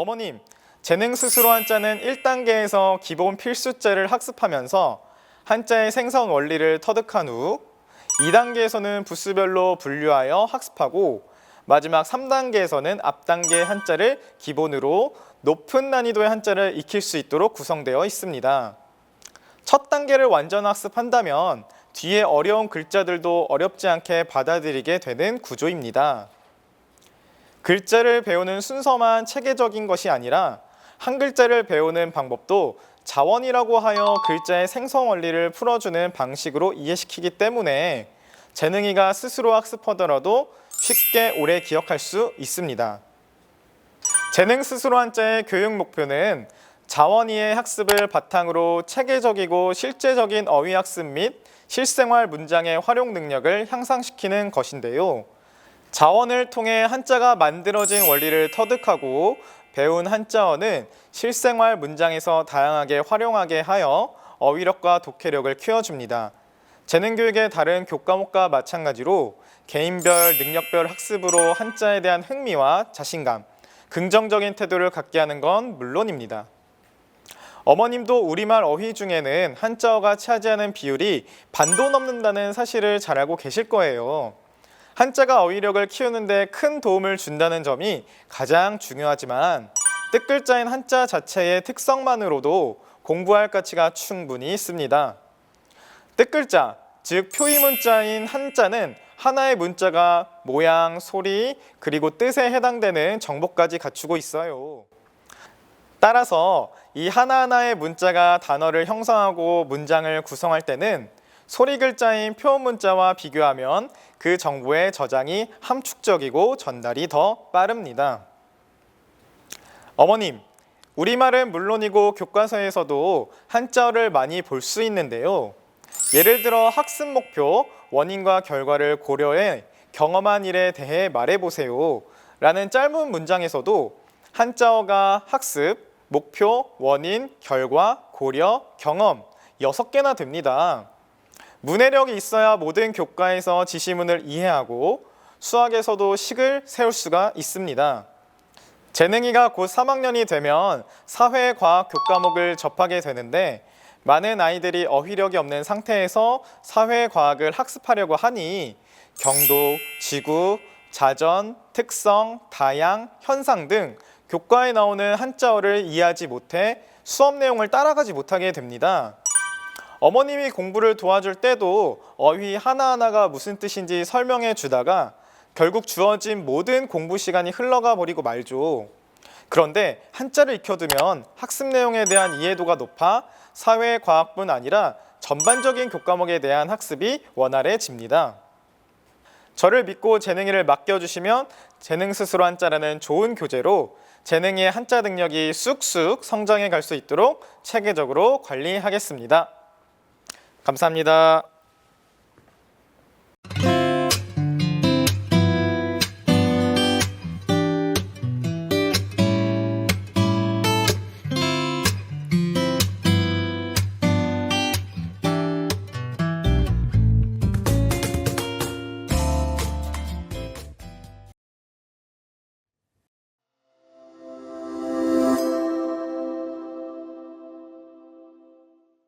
어머님, 재능 스스로 한자는 1단계에서 기본 필수자를 학습하면서 한자의 생성 원리를 터득한 후 2단계에서는 부수별로 분류하여 학습하고 마지막 3단계에서는 앞단계 한자를 기본으로 높은 난이도의 한자를 익힐 수 있도록 구성되어 있습니다. 첫 단계를 완전 학습한다면 뒤에 어려운 글자들도 어렵지 않게 받아들이게 되는 구조입니다. 글자를 배우는 순서만 체계적인 것이 아니라 한 글자를 배우는 방법도 자원이라고 하여 글자의 생성 원리를 풀어주는 방식으로 이해시키기 때문에 재능이가 스스로 학습하더라도 쉽게 오래 기억할 수 있습니다. 재능 스스로 한자의 교육 목표는 자원이의 학습을 바탕으로 체계적이고 실제적인 어휘 학습 및 실생활 문장의 활용 능력을 향상시키는 것인데요. 자원을 통해 한자가 만들어진 원리를 터득하고 배운 한자어는 실생활 문장에서 다양하게 활용하게 하여 어휘력과 독해력을 키워줍니다. 재능교육의 다른 교과목과 마찬가지로 개인별, 능력별 학습으로 한자에 대한 흥미와 자신감, 긍정적인 태도를 갖게 하는 건 물론입니다. 어머님도 우리말 어휘 중에는 한자어가 차지하는 비율이 반도 넘는다는 사실을 잘 알고 계실 거예요. 한자가 어휘력을 키우는데 큰 도움을 준다는 점이 가장 중요하지만 뜻글자인 한자 자체의 특성만으로도 공부할 가치가 충분히 있습니다. 뜻글자, 즉 표의 문자인 한자는 하나의 문자가 모양, 소리, 그리고 뜻에 해당되는 정보까지 갖추고 있어요. 따라서 이 하나하나의 문자가 단어를 형성하고 문장을 구성할 때는 소리 글자인 표현 문자와 비교하면 그 정보의 저장이 함축적이고 전달이 더 빠릅니다. 어머님, 우리말은 물론이고 교과서에서도 한자어를 많이 볼 수 있는데요. 예를 들어 학습 목표, 원인과 결과를 고려해 경험한 일에 대해 말해보세요. 라는 짧은 문장에서도 한자어가 학습, 목표, 원인, 결과, 고려, 경험 여섯 개나 됩니다. 문해력이 있어야 모든 교과에서 지시문을 이해하고 수학에서도 식을 세울 수가 있습니다. 재능이가 곧 3학년이 되면 사회과학 교과목을 접하게 되는데 많은 아이들이 어휘력이 없는 상태에서 사회과학을 학습하려고 하니 경도, 지구, 자전, 특성, 다양, 현상 등 교과에 나오는 한자어를 이해하지 못해 수업 내용을 따라가지 못하게 됩니다. 어머님이 공부를 도와줄 때도 어휘 하나하나가 무슨 뜻인지 설명해 주다가 결국 주어진 모든 공부 시간이 흘러가 버리고 말죠. 그런데 한자를 익혀두면 학습 내용에 대한 이해도가 높아 사회 과학뿐 아니라 전반적인 교과목에 대한 학습이 원활해집니다. 저를 믿고 재능이를 맡겨주시면 재능 스스로 한자라는 좋은 교재로 재능의 한자 능력이 쑥쑥 성장해 갈 수 있도록 체계적으로 관리하겠습니다. 감사합니다.